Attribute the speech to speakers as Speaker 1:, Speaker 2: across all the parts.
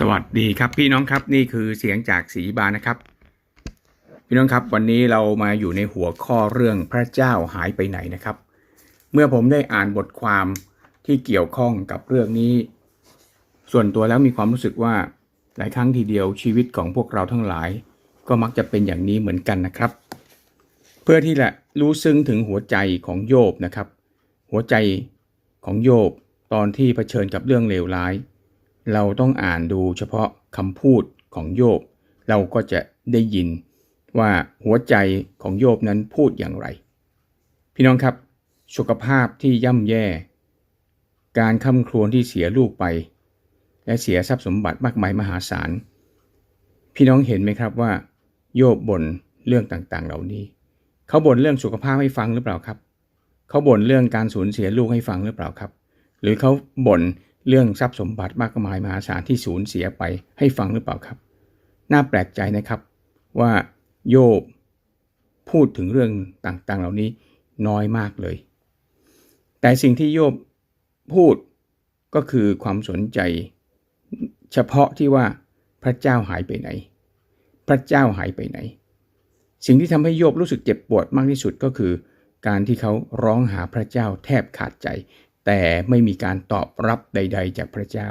Speaker 1: สวัสดีครับพี่น้องครับนี่คือเสียงจากสีบานนะครับ พี่น้องครับวันนี้เรามาอยู่ในหัวข้อเรื่องพระเจ้าหายไปไหนนะครับ เมื่อผมได้อ่านบทความที่เกี่ยวข้องกับเรื่องนี้ ส่วนตัวแล้วมีความรู้สึกว่าหลายครั้งทีเดียวชีวิตของพวกเราทั้งหลาย ก็มักจะเป็นอย่างนี้เหมือนกันนะครับ เพื่อที่จะรู้ซึ้งถึงหัวใจของโยบนะครับ หัวใจของโยบตอนที่เผชิญกับเรื่องเลวร้าย เราต้องอ่านดูเฉพาะคำพูดของโยบ เราก็จะได้ยินว่าหัวใจของโยบนั้นพูดอย่างไร พี่น้องครับ สุขภาพที่ย่ำแย่ การคำครวญที่เสียลูกไป และเสียทรัพย์สมบัติมากมายมหาศาล พี่น้องเห็นไหมครับว่า โยบบ่นเรื่องต่างๆ เหล่านี้ เขาบ่นเรื่องสุขภาพให้ฟังหรือเปล่าครับ เขาบ่นเรื่องการสูญเสียลูกให้ฟังหรือเปล่าครับ หรือเขาบ่น เรื่องทรัพย์สมบัติมากมายมหาศาลที่สูญเสียไปให้ฟังหรือเปล่าครับ น่าแปลกใจนะครับว่าโยบพูดถึงเรื่องต่างๆ เหล่านี้น้อยมากเลย แต่สิ่งที่โยบพูดก็คือความสนใจ เฉพาะที่ว่าพระเจ้าหายไปไหน พระเจ้าหายไปไหน สิ่งที่ทำให้โยบรู้สึกเจ็บปวดมากที่สุดก็คือ การที่เขาร้องหาพระเจ้าแทบขาดใจ แต่ไม่มีการตอบรับใด ๆ จากพระเจ้า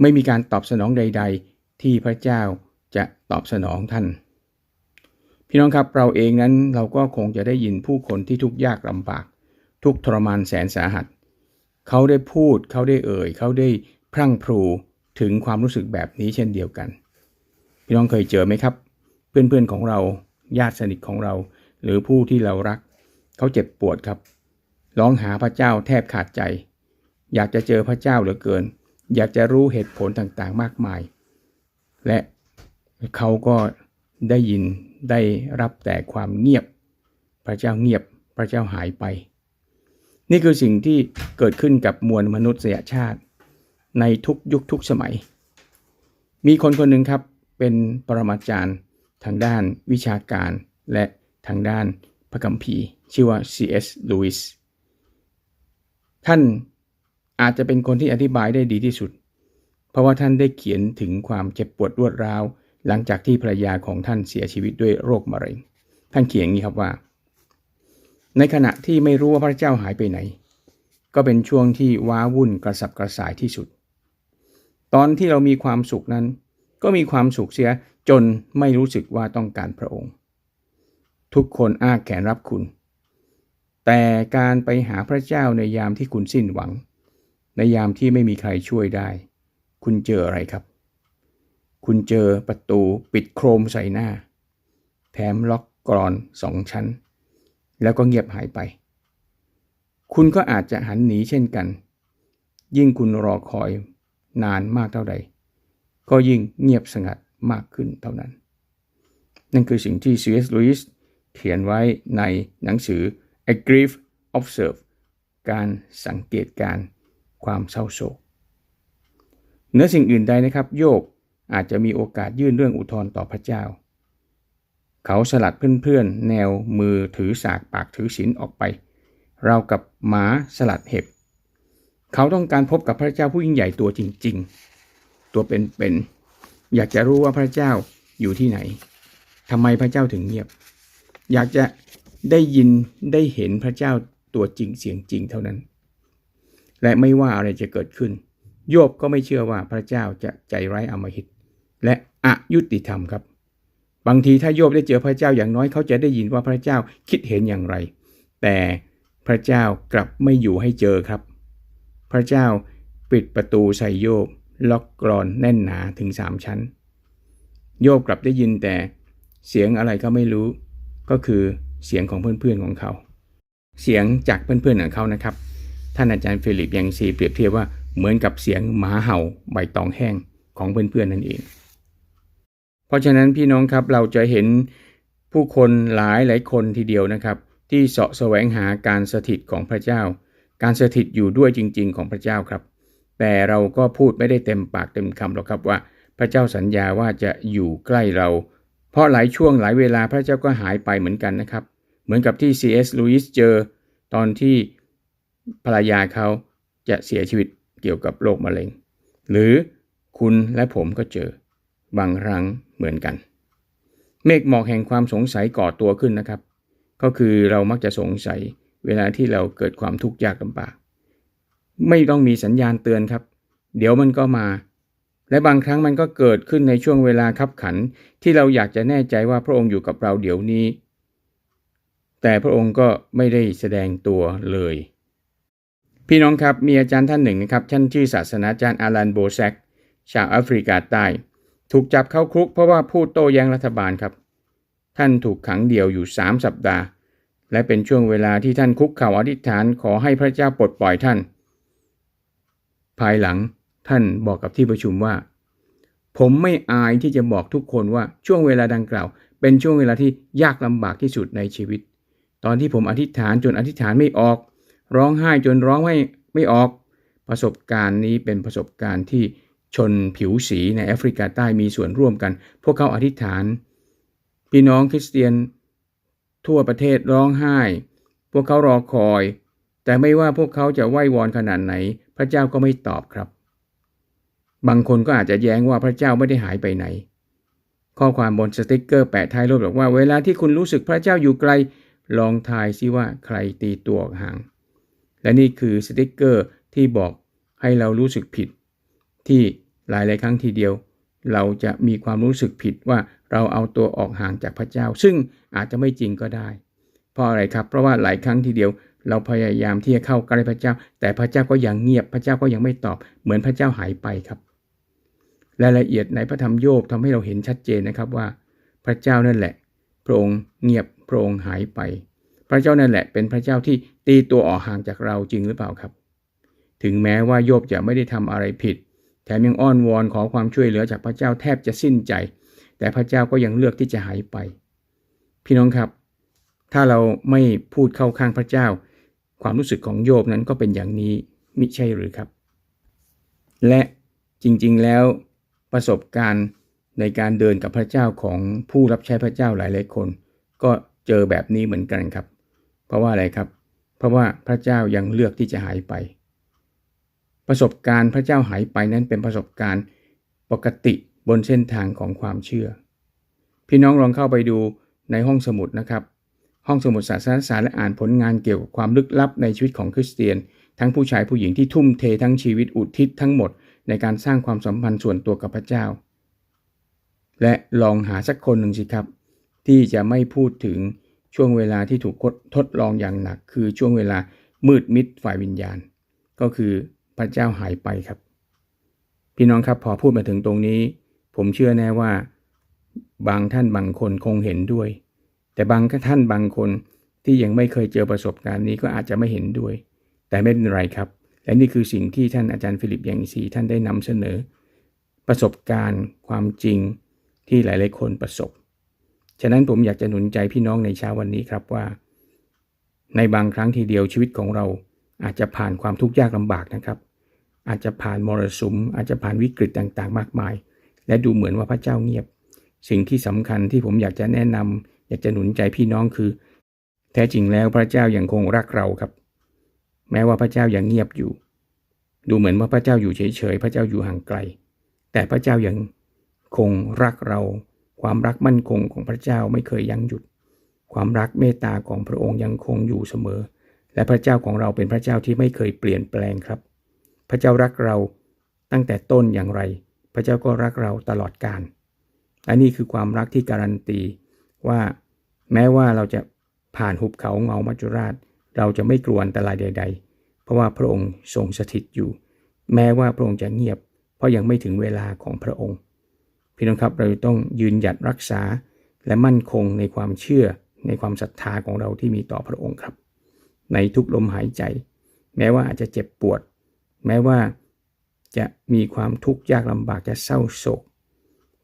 Speaker 1: ไม่มีการตอบสนองใด ๆ ที่พระเจ้าจะตอบสนองท่าน พี่น้องครับเราเองนั้นเราก็คงจะได้ยินผู้คนที่ทุกข์ยากลำบาก ทุกทรมานแสนสาหัส เขาได้พูดเขาได้เอ่ย เขาได้พรั่งพรูถึงความรู้สึกแบบนี้เช่นเดียวกัน พี่น้องเคยเจอไหมครับ เพื่อนๆของเราญาติสนิทของเรา หรือผู้ที่เรารัก เขาเจ็บปวดครับ ร้องหาพระเจ้าแทบขาดใจ อยากจะเจอพระเจ้าเหลือเกิน อยากจะรู้เหตุผลต่างๆมากมาย และเขาก็ได้ยินได้รับแต่ความเงียบ พระเจ้าเงียบพระเจ้าหายไป นี่คือสิ่งที่เกิดขึ้นกับมวลมนุษยชาติ ในทุกยุคทุกสมัย มีคนคนหนึ่งครับเป็นปรมาจารย์ทางด้านวิชาการและทางด้านพระคัมภีร์ชื่อว่า C.S. Lewis ท่านอาจจะเป็นคนที่อธิบายได้ดีที่สุด เพราะว่าท่านได้เขียนถึงความเจ็บปวดรวดร้าว หลังจากที่ภรรยาของท่านเสียชีวิตด้วยโรคมะเร็ง ท่านเขียนอย่างนี้ครับว่า ในขณะที่ไม่รู้ว่าพระเจ้าหายไปไหน ก็เป็นช่วงที่ว้าวุ่นกระสับกระส่ายที่สุด ตอนที่เรามีความสุขนั้น ก็มีความสุขเสียจนไม่รู้สึกว่าต้องการพระองค์ ทุกคนอ้าแขนรับคุณ แต่การไปหาพระเจ้าในยามที่คุณสิ้นหวัง ในยามที่ไม่มีใครช่วยได้ คุณเจออะไรครับ คุณเจอประตูปิดโครมใส่หน้า แถมล็อกกรอนสองชั้น แล้วก็เงียบหายไป คุณก็อาจจะหันหนีเช่นกัน ยิ่งคุณรอคอยนานมากเท่าใด ก็ยิ่งเงียบสงัดมากขึ้นเท่านั้น นั่นคือสิ่งที่ C.S. Lewis เขียนไว้ในหนังสือ A Grief Observe การสังเกตการความเศร้าโศกเนื้อสิ่งอื่นใดนะครับ โยบอาจจะมีโอกาสยื่นเรื่องอุทธรณ์ต่อพระเจ้า เขาสลัดเพื่อนๆ แนวมือถือสากปากถือศีลออกไป เรากับหมาสลัดเห็บ เขาต้องการพบกับพระเจ้าผู้ยิ่งใหญ่ตัวจริง ๆ ตัวเป็นๆอยากจะรู้ว่าพระเจ้าอยู่ที่ไหนทำไมพระเจ้าถึงเงียบ อยากจะ ได้ยินได้เห็นพระเจ้าตัวจริงเสียงจริงเท่านั้น และไม่ว่าอะไรจะเกิดขึ้น โยบก็ไม่เชื่อว่าพระเจ้าจะใจร้ายอมหิต และอยุติธรรมครับ บางทีถ้าโยบได้เจอพระเจ้าอย่างน้อยเขาจะได้ยินว่าพระเจ้าคิดเห็นอย่างไร แต่พระเจ้ากลับไม่อยู่ให้เจอครับ พระเจ้าปิดประตูใส่โยบล็อกกรอนแน่นหนาถึงสามชั้น โยบกลับได้ยินแต่เสียงอะไรก็ไม่รู้ ก็คือ เสียงของเพื่อนๆของเขา เสียงจากเพื่อนๆของเขานะครับ ท่านอาจารย์ฟิลิปยังซีเปรียบเทียบว่าเหมือนกับเสียงหมาเห่าใบตองแห้งของเพื่อนๆนั่นเอง เพราะฉะนั้นพี่น้องครับเราจะเห็นผู้คนหลายหลายคนทีเดียวนะครับ ที่เสาะแสวงหาการสถิตของพระเจ้า การสถิตอยู่ด้วยจริง ๆ ของพระเจ้าครับ แต่เราก็พูดไม่ได้เต็มปากเต็มคำหรอกครับว่า พระเจ้าสัญญาว่าจะอยู่ใกล้เรา เพราะหลายช่วงหลายเวลาพระเจ้าก็หายไปเหมือนกันนะครับ เหมือนกับที่ C.S. Lewis เจอตอนที่ภรรยาเขาจะเสียชีวิตเกี่ยวกับโรคมะเร็ง หรือคุณและผมก็เจอบางครั้งเหมือนกัน เมฆหมอกแห่งความสงสัยก่อตัวขึ้นนะครับ ก็คือเรามักจะสงสัยเวลาที่เราเกิดความทุกข์ยากลำบาก ไม่ต้องมีสัญญาณเตือนครับ เดี๋ยวมันก็มา และบางครั้งมันก็เกิดขึ้นในช่วงเวลาคับขัน ที่เราอยากจะแน่ใจว่าพระองค์อยู่กับเราเดี๋ยวนี้ แต่พระองค์ก็ไม่ได้แสดงตัวเลย พี่น้องครับมีอาจารย์ท่านหนึ่งนะครับท่านชื่อศาสนาจารย์อารันโบแซกชาวแอฟริกาใต้ ถูกจับเข้าคุกเพราะว่าพูดโต้แย้งรัฐบาลครับ ท่านถูกขังเดี่ยวอยู่ 3 สัปดาห์ และเป็นช่วงเวลาที่ท่านคุกเข่าอธิษฐานขอให้พระเจ้าปลดปล่อยท่าน ภายหลังท่านบอกกับที่ประชุมว่า ผมไม่อายที่จะบอกทุกคนว่าช่วงเวลาดังกล่าว เป็นช่วงเวลาที่ยากลำบากที่สุดในชีวิต ตอนที่ผมอธิษฐานจนอธิษฐานไม่ออก ร้องไห้จนร้องไม่ไม่ออก ประสบการณ์นี้เป็นประสบการณ์ที่ชนผิวสีในแอฟริกาใต้มีส่วนร่วมกัน พวกเขาอธิษฐาน พี่น้องคริสเตียน ทั่วประเทศร้องไห้ พวกเขารอคอย แต่ไม่ว่าพวกเขาจะไหว้วอนขนาดไหน พระเจ้าก็ไม่ตอบครับ บางคนก็อาจจะแย้งว่าพระเจ้าไม่ได้หายไปไหน ข้อความบนสติกเกอร์แปะท้ายรถบอกว่า เวลาที่คุณรู้สึกพระเจ้าอยู่ไกล ลองทายซิว่าใครตีตัวออกห่าง และนี่คือสติกเกอร์ที่บอกให้เรารู้สึกผิด ที่หลายหลายครั้งทีเดียว เราจะมีความรู้สึกผิดว่าเราเอาตัวออกห่างจากพระเจ้า ซึ่งอาจจะไม่จริงก็ได้ เพราะอะไรครับ เพราะว่าหลายครั้งทีเดียว เราพยายามที่จะเข้าใกล้พระเจ้า แต่พระเจ้าก็ยังเงียบพระเจ้าก็ยังไม่ตอบ เหมือนพระเจ้าหายไปครับรายละเอียดในพระธรรมโยบทำให้เราเห็นชัดเจนนะครับว่า พระเจ้านั่นแหละพระองค์เงียบ พระองค์หายไป พระเจ้านั่นแหละเป็นพระเจ้าที่ตีตัวออกห่างจากเราจริงหรือเปล่าครับ ถึงแม้ว่าโยบจะไม่ได้ทำอะไรผิด แถมยังอ้อนวอนขอความช่วยเหลือจากพระเจ้าแทบจะสิ้นใจ แต่พระเจ้าก็ยังเลือกที่จะหายไป พี่น้องครับ ถ้าเราไม่พูดเข้าข้างพระเจ้า ความรู้สึกของโยบนั้นก็เป็นอย่างนี้มิใช่หรือครับ และจริงๆแล้วประสบการณ์ในการเดินกับพระเจ้าของผู้รับใช้พระเจ้าหลายๆคน ก็ เจอแบบนี้เหมือนกันครับ เพราะว่าอะไรครับ เพราะว่าพระเจ้ายังเลือกที่จะหายไป ประสบการณ์พระเจ้าหายไปนั้นเป็นประสบการณ์ปกติบนเส้นทางของความเชื่อ พี่น้องลองเข้าไปดูในห้องสมุดนะครับ ห้องสมุดศาสนศาสตร์และอ่านผลงานเกี่ยวกับความลึกลับในชีวิตของคริสเตียน ทั้งผู้ชายผู้หญิงที่ทุ่มเททั้งชีวิตอุทิศทั้งหมด ในการสร้างความสัมพันธ์ส่วนตัวกับพระเจ้า และลองหาสักคนหนึ่งสิครับ ที่จะไม่พูดถึงช่วงเวลาที่ถูกทดลองอย่างหนัก คือช่วงเวลามืดมิดฝ่ายวิญญาณ ก็คือพระเจ้าหายไปครับ พี่น้องครับพอพูดมาถึงตรงนี้ ผมเชื่อแน่ว่า บางท่านบางคนคงเห็นด้วย แต่บางท่านบางคนที่ยังไม่เคยเจอประสบการณ์นี้ก็อาจจะไม่เห็นด้วย แต่ไม่เป็นไรครับ และนี่คือสิ่งที่ท่านอาจารย์ฟิลิปยังซีท่านได้นำเสนอ ประสบการณ์ความจริงที่หลาย ๆ คนประสบ ฉะนั้นผมอยากจะหนุนใจพี่น้องในเช้าวันนี้ครับว่า ในบางครั้งทีเดียวชีวิตของเราอาจจะผ่านความทุกข์ยากลำบากนะครับ อาจจะผ่านมรสุม อาจจะผ่านวิกฤตต่างๆ มากมาย และดูเหมือนว่าพระเจ้าเงียบ สิ่งที่สำคัญที่ผมอยากจะแนะนำอยากจะหนุนใจพี่น้องคือ แท้จริงแล้วพระเจ้ายัางคงรักเราครับ แม้ว่าพระเจ้ายังเงียบอยู่ ดูเหมือนว่าพระเจ้าอยู่เฉยๆพระเจ้าอยู่ห่างไกล แต่พระเจ้ายังคงรักเรา ความรักมั่นคงของพระเจ้าไม่เคยยั้งหยุด ความรักเมตตาของพระองค์ยังคงอยู่เสมอ และพระเจ้าของเราเป็นพระเจ้าที่ไม่เคยเปลี่ยนแปลงครับ พระเจ้ารักเราตั้งแต่ต้นอย่างไร พระเจ้าก็รักเราตลอดกาลและนี่คือความรักที่การันตีว่าแม้ว่าเราจะผ่านหุบเขาเงามัจจุราช เราจะไม่กลัวอันตรายใด ๆ เพราะว่าพระองค์ทรงสถิตอยู่ แม้ว่าพระองค์จะเงียบ เพราะยังไม่ถึงเวลาของพระองค์ พี่น้องครับเราต้องยืนหยัดรักษาและมั่นคงในความเชื่อในความศรัทธาของเราที่มีต่อพระองค์ครับ ในทุกลมหายใจ แม้ว่าอาจจะเจ็บปวด แม้ว่าจะมีความทุกข์ยากลำบากจะเศร้าโศก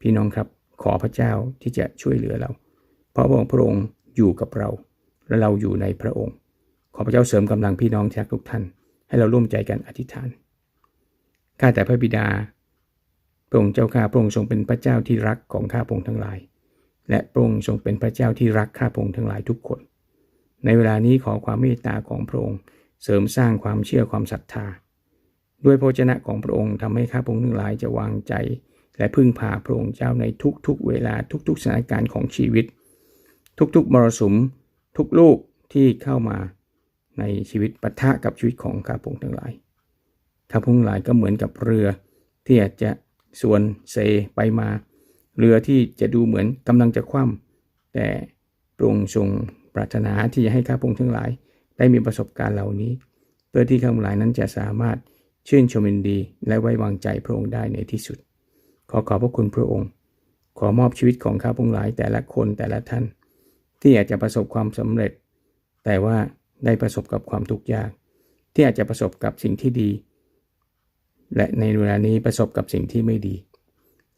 Speaker 1: พี่น้องครับขอพระเจ้าที่จะช่วยเหลือเรา เพราะพระองค์อยู่กับเรา และเราอยู่ในพระองค์ ขอพระเจ้าเสริมกำลังพี่น้องแท้ทุกท่าน ให้เราร่วมใจกันอธิษฐานข้าแต่พระบิดา พระองค์เจ้าข้าพระองค์ทรงเป็นพระเจ้าที่รักของข้าพระองค์ทั้งหลาย และพระองค์ทรงเป็นพระเจ้าที่รักข้าพระองค์ทั้งหลายทุกคน ในเวลานี้ขอความเมตตาของพระองค์เสริมสร้างความเชื่อความศรัทธา ด้วยพระเจนะของพระองค์ทำให้ข้าพงทั้งหลายจะวางใจ และพึ่งพาพระองค์เจ้าในทุกๆ เวลาทุกๆสถานการณ์ของชีวิต ทุกๆมรสุม ทุกลูกที่เข้ามาในชีวิตปะทะกับชีวิตของข้าพงทั้งหลายข้าพงทั้งหลายก็เหมือนกับเรือที่อาจจะ ส่วนเซไปมา เรือที่จะดูเหมือนกำลังจะคว่ำแต่พระองค์ทรงปรารถนาที่จะให้ข้าพงทั้งหลาย ได้มีประสบการณ์เหล่านี้ เพื่อที่ข้าพงหลายนั้นจะสามารถชื่นชมินดี และไว้วางใจพระองค์ได้ในที่สุด ขอขอบพระคุณพระองค์ ขอมอบชีวิตของข้าพงหลายแต่ละคนแต่ละท่าน ที่อาจจะประสบความสำเร็จ แต่ว่าได้ประสบกับความทุกข์ยาก ที่อาจจะประสบกับสิ่งที่ดี และในเวลานี้ประสบกับสิ่งที่ไม่ดี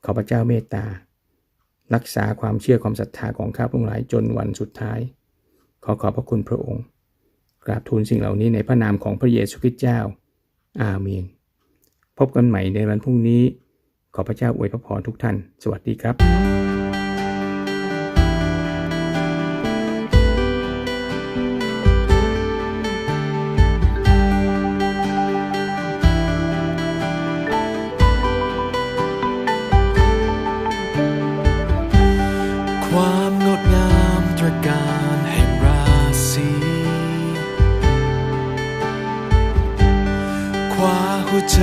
Speaker 1: ขอพระเจ้าเมตตา รักษาความเชื่อความศรัทธาของข้าพงหลายจนวันสุดท้าย ขอขอบพระคุณพระองค์ กราบทูลสิ่งเหล่านี้ในพระนามของพระเยซูคริสต์เจ้า อาเมน พบกันใหม่ในวันพรุ่งนี้ ขอพระเจ้าอวยพระพรทุกท่าน สวัสดีครับ
Speaker 2: ความงดงามตระการแห่งราศีคว้าหัวใจ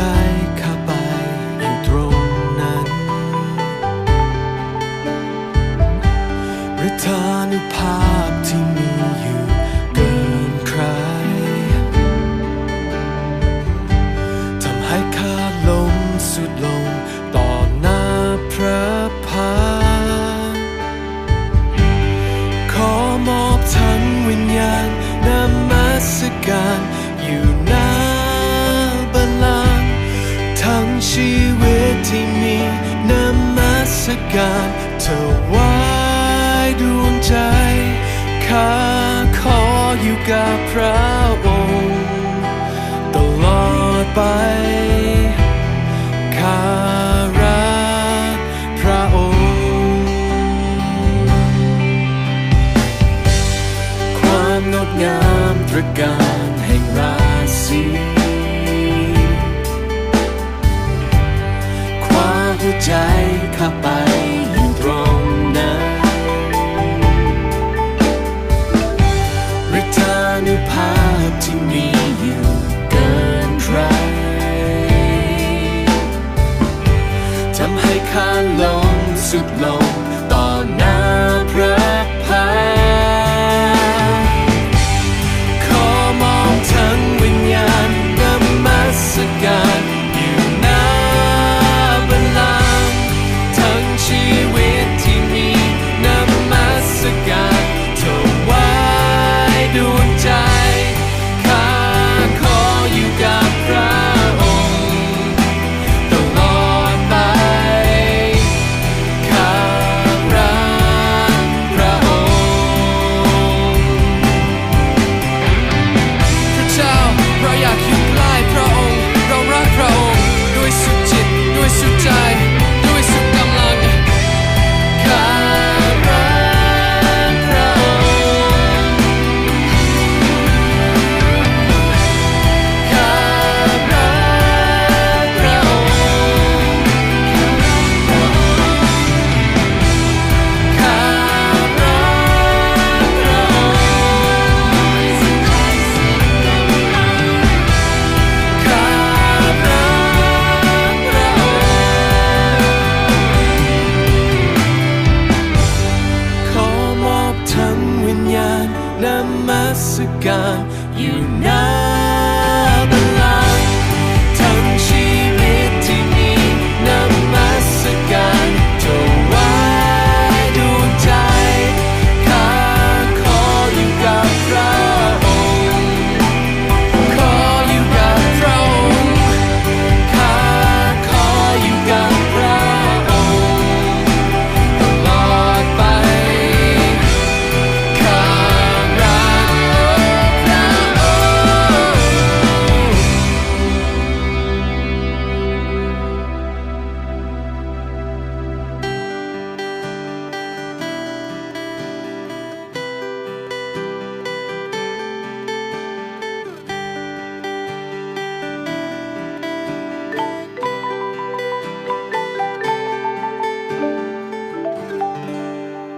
Speaker 2: You know.